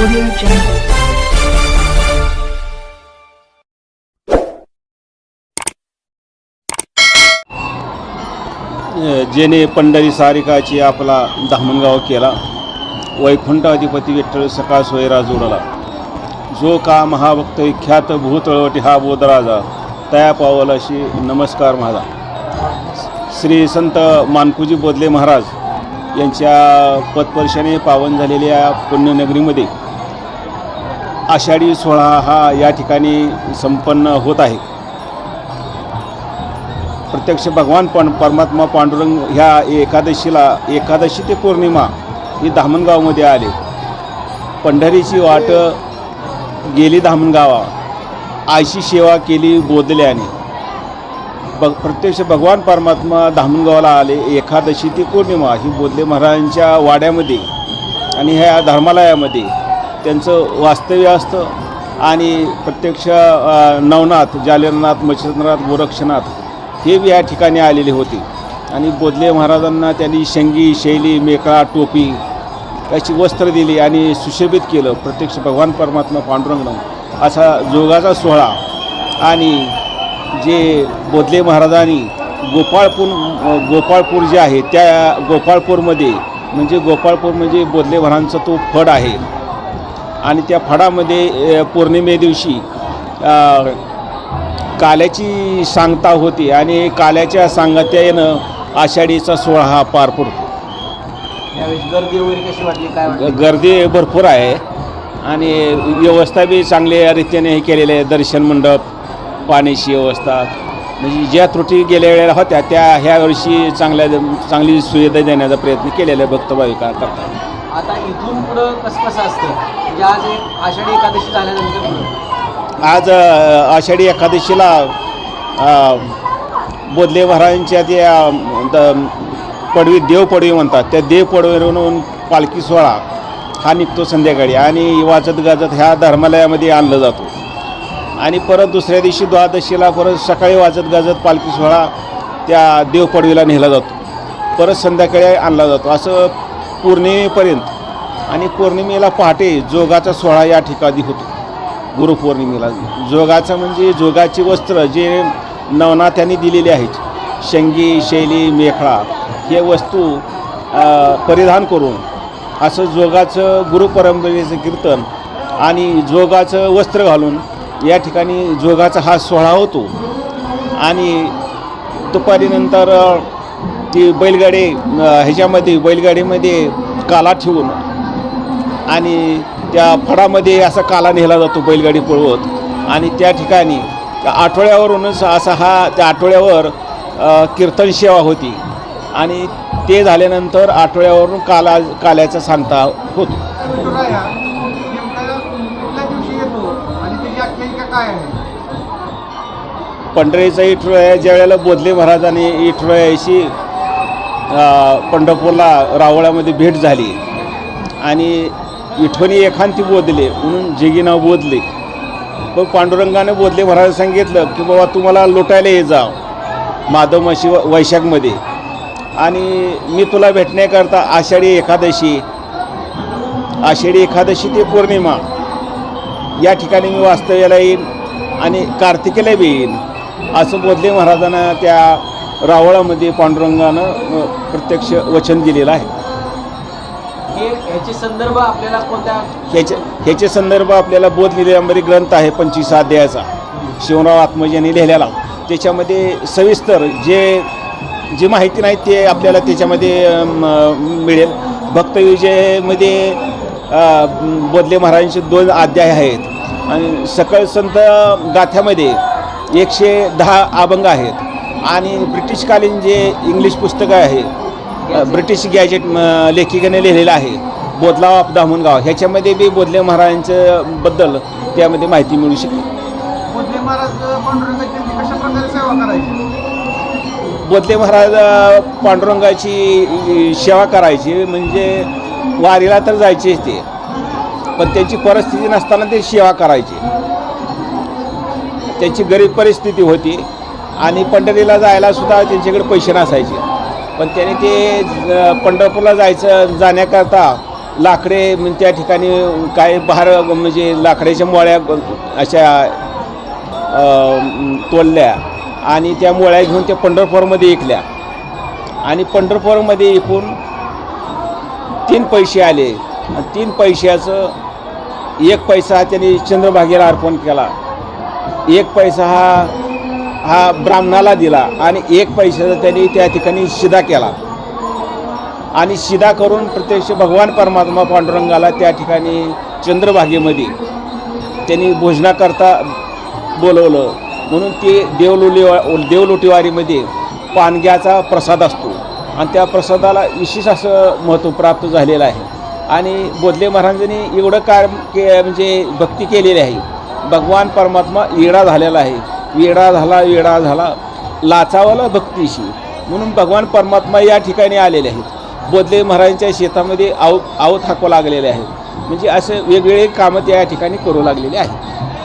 Audio Jungle. जेने पंढरी सारिकाची आपला धामणगाव केला. वैकुंठ अधिपती विठ्ठल सकाळ सोयरा जोडला. जो का महाभक्त ख्यात भूतळवटी हा बोधराजा तया पावलाशी नमस्कार माझा. श्री संत मानकुजी बोधले महाराज यांच्या पदपर्शाने पावन झालेल्या पुण्यनगरीमध्ये आषाढी सोहळा हा या ठिकाणी संपन्न होत आहे. प्रत्यक्ष भगवान पण परमात्मा पांडुरंग ह्या एकादशीला एकादशी ते पौर्णिमा ही धामणगावमध्ये आले. पंढरीची वाट गेली धामणगावा आयशी सेवा केली बोधल्याने ब प्रत्यक्ष भगवान परमात्मा धामणगावाला आले एकादशी ते पौर्णिमा ही बोधले महाराजांच्या वाड्यामध्ये आणि ह्या धर्मालयामध्ये. त्यांचं वास्तव्य असतं. आणि प्रत्यक्ष नवनाथ जालेरनाथ मच्छिंद्रनाथ गोरक्षनाथ हे बी या ठिकाणी आलेले होते. आणि बोधले महाराजांना त्यांनी शंगी शैली मेकळा टोपी अशी वस्त्र दिली आणि सुशोभित केलं. प्रत्यक्ष भगवान परमात्मा पांडुरंगनं असा जोगाचा सोहळा आणि जे बोधले महाराजांनी गोपाळपूर गोपाळपूर जे आहे त्या गोपाळपूरमध्ये म्हणजे गोपाळपूर म्हणजे बोधले महाराजांचा तो फड आहे. आणि त्या फडामध्ये पौर्णिमे दिवशी काल्याची सांगता होती आणि काल्याच्या सांगत्यानं आषाढीचा सोहळा हा पार पडतो. गर्दी वगैरे कशी वाटली? काय गर्दी भरपूर आहे आणि व्यवस्था बी चांगल्या रीतीने हे केलेले आहे दर्शन मंडप पाण्याची व्यवस्था. म्हणजे ज्या त्रुटी गेल्या वेळेला होत्या त्या ह्या वर्षी चांगल्या चांगली सुविधा देण्याचा प्रयत्न केलेला आहे भक्त भाविका करतात आता इथून पुढं कसं कसं असतं? म्हणजे आज एक आषाढी एकादशी झाल्यानंतर पुढं. आज आषाढी एकादशीला बोधले महाराजांच्या त्या द- पडवी देव पडवी म्हणतात. त्या देव पडवीवरून पालखी सोहळा हा निघतो संध्याकाळी आणि वाजत गाजत ह्या धर्मालयामध्ये आणलं जातो. आणि परत दुसऱ्या दिवशी द्वादशीला परत सकाळी वाजत गाजत पालखी सोहळा त्या देवपडवीला नेला जातो. परत संध्याकाळी आणला जातो. असं पौर्णिमेपर्यंत आणि पौर्णिमेला पहाटे जोगाचा सोहळा या ठिकाणी होतो. गुरुपौर्णिमेला जोगाचं म्हणजे जोगाची वस्त्र जे नवनाथ्यांनी दिलेली आहेत. शेंगी शैली मेखळा हे वस्तू परिधान करून असं जोगाचं गुरुपरंपरेचं कीर्तन आणि जोगाचं वस्त्र घालून या ठिकाणी जोगाचा हा सोहळा होतो. आणि दुपारीनंतर ती बैलगाडी ह्याच्यामध्ये बैलगाडीमध्ये काला ठेवून आणि त्या फडामध्ये असा काला नेला जातो बैलगाडी पळवत. आणि त्या ठिकाणी त्या आठवड्यावरूनच असा हा त्या आठवड्यावर कीर्तन सेवा होती. आणि ते झाल्यानंतर आठवड्यावरून काला काल्याचा सांगता होतो. पंढरीचा इठुराया ज्या वेळेला बोधले महाराजांनी इठुरायाशी पंढरपूरला रावळामध्ये भेट झाली. आणि विठ्ठणी एखांती बोधले म्हणून जेगी नाव बोधले. पण पांडुरंगाने बोधले महाराज सांगितलं की बाबा तुम्हाला लोटायला ये जा माधवमाशी वैशाखमध्ये. आणि मी तुला भेटण्याकरता आषाढी एकादशी आषाढी एकादशी ते पौर्णिमा या ठिकाणी मी वास्तव्याला येईन आणि कार्तिकेला बी येईन. असं बोधले महाराजांना त्या रावळामध्ये पांडुरंगानं प्रत्यक्ष वचन दिलेलं आहे. हे ह्याचे संदर्भ आपल्याला कोणत्या ह्याचे ह्याचे संदर्भ आपल्याला बोध लिहिल्यामध्ये ग्रंथ आहे पंचवीस अध्यायाचा. शिवराव यांनी लिहिलेला. त्याच्यामध्ये सविस्तर जे जी माहिती नाही ते आपल्याला त्याच्यामध्ये मिळेल. भक्तविजयमध्ये बोधले महाराजांचे दोन अध्याय आहेत. आणि सकळ संत गाथ्यामध्ये एकशे दहा अभंग आहेत. आणि ब्रिटिशकालीन जे इंग्लिश पुस्तकं आहे ब्रिटिश गॅजेट लेखिकेने लिहिलेलं आहे. बोधला ऑफ दामणगाव ह्याच्यामध्ये बी बोधले महाराजांच्या बद्दल त्यामध्ये माहिती मिळू शकते बोधले महाराज पांडुरंगाची त्यांची कशा प्रकारे सेवा करायची? बोधले महाराज पांडुरंगाची सेवा करायची म्हणजे वारीला तर जायचेच ते पण त्यांची परिस्थिती नसताना ते सेवा करायची. त्यांची गरीब परिस्थिती होती आणि पंढरीला जायला सुद्धा त्यांच्याकडे पैसे नसायचे. पण त्याने ते पंढरपूरला जायचं जाण्याकरता लाकडे म्हणजे त्या ठिकाणी काय बाहेर म्हणजे लाकड्याच्या मोळ्या अशा तोलल्या तोडल्या आणि त्या मोळ्या घेऊन त्या पंढरपूरमध्ये ऐकल्या आणि पंढरपूरमध्ये एकूण तीन पैसे आले. तीन पैशाचं एक पैसा हा त्यांनी चंद्रभागेला अर्पण केला. एक पैसा हा हा ब्राह्मणाला दिला आणि एक पैशाचा त्यांनी त्या ठिकाणी शिदा केला. आणि शिदा करून प्रत्यक्ष भगवान परमात्मा पांडुरंगाला त्या ठिकाणी चंद्रभागेमध्ये त्यांनी भोजनाकरता बोलवलं. म्हणून ते देवलोली देवलोटीवारीमध्ये पानग्याचा प्रसाद असतो. आणि त्या प्रसादाला विशेष असं महत्त्व प्राप्त झालेलं आहे. आणि बोधले महाराजांनी एवढं काम के म्हणजे भक्ती केलेली आहे. भगवान परमात्मा येडा झालेला आहे. येडा झाला येडा झाला लाचावाला भक्तीशी. म्हणून भगवान परमात्मा या ठिकाणी आलेले आहेत. बोधले महाराजांच्या शेतामध्ये आव आवत हाकवा लागलेले आहेत. म्हणजे असे वेगवेगळे कामं त्या ठिकाणी करू लागलेले आहेत.